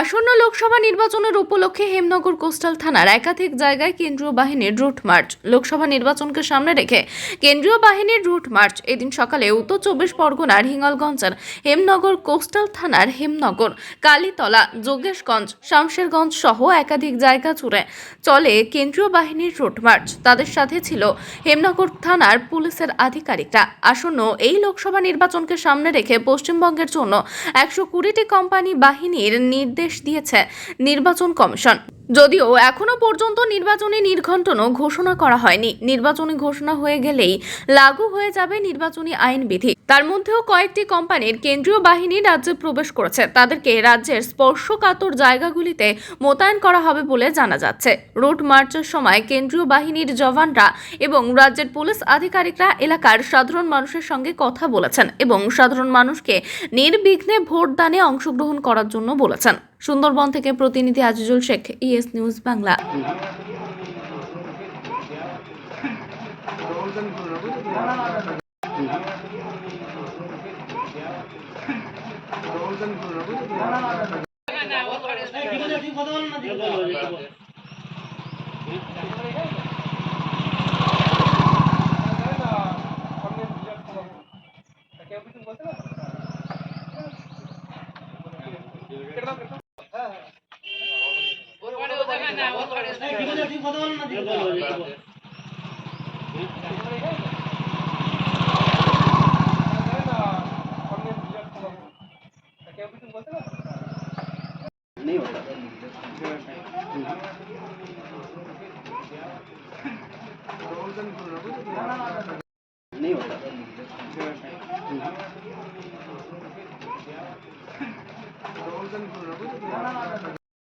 আসন্ন লোকসভা নির্বাচনের উপলক্ষে হেমনগর কোস্টাল থানার একাধিক জায়গায় কেন্দ্রীয় বাহিনীর রুট মার্চ। লোকসভা নির্বাচনকে সামনে রেখে কেন্দ্রীয় বাহিনীর রুট মার্চ। এদিন সকালে উত্তর চব্বিশ পরগনার হিঙ্গলগঞ্জের হেমনগর কোস্টাল থানার হেমনগর, কালীতলা, যোগেশগঞ্জ, শামশেরগঞ্জ সহ একাধিক জায়গা জুড়ে চলে কেন্দ্রীয় বাহিনীর রুট মার্চ। তাদের সাথে ছিল হেমনগর থানার পুলিশের আধিকারিকরা। আসন্ন এই লোকসভা নির্বাচনকে সামনে রেখে পশ্চিমবঙ্গের জন্য একশো কুড়িটি কোম্পানি বাহিনীর নির্দেশ দিয়েছে নির্বাচন কমিশন। যদিও এখনও পর্যন্ত নির্বাচনী নির্ঘণ্টনও ঘোষণা করা হয়নি। নির্বাচনী ঘোষণা হয়ে গেলেই লাগু হয়ে যাবে নির্বাচনী আইন বিধি তার মধ্যেও কয়েকটি কোম্পানির কেন্দ্রীয় বাহিনী রাজ্যে প্রবেশ করেছে। তাদেরকে রাজ্যের স্পর্শকাতর জায়গাগুলিতে মোতায়েন করা হবে বলে জানা যাচ্ছে। রুট মার্চের সময় কেন্দ্রীয় বাহিনীর জওয়ানরা এবং রাজ্যের পুলিশ আধিকারিকরা এলাকার সাধারণ মানুষের সঙ্গে কথা বলেছেন এবং সাধারণ মানুষকে নির্বিঘ্নে ভোটদানে অংশগ্রহণ করার জন্য বলেছেন। সুন্দরবন থেকে প্রতিনিধি আজিজুল শেখ, ইএস নিউজ বাংলা। ঠিক আছে ঠিক কথা বলো না नहीं होता नहीं होता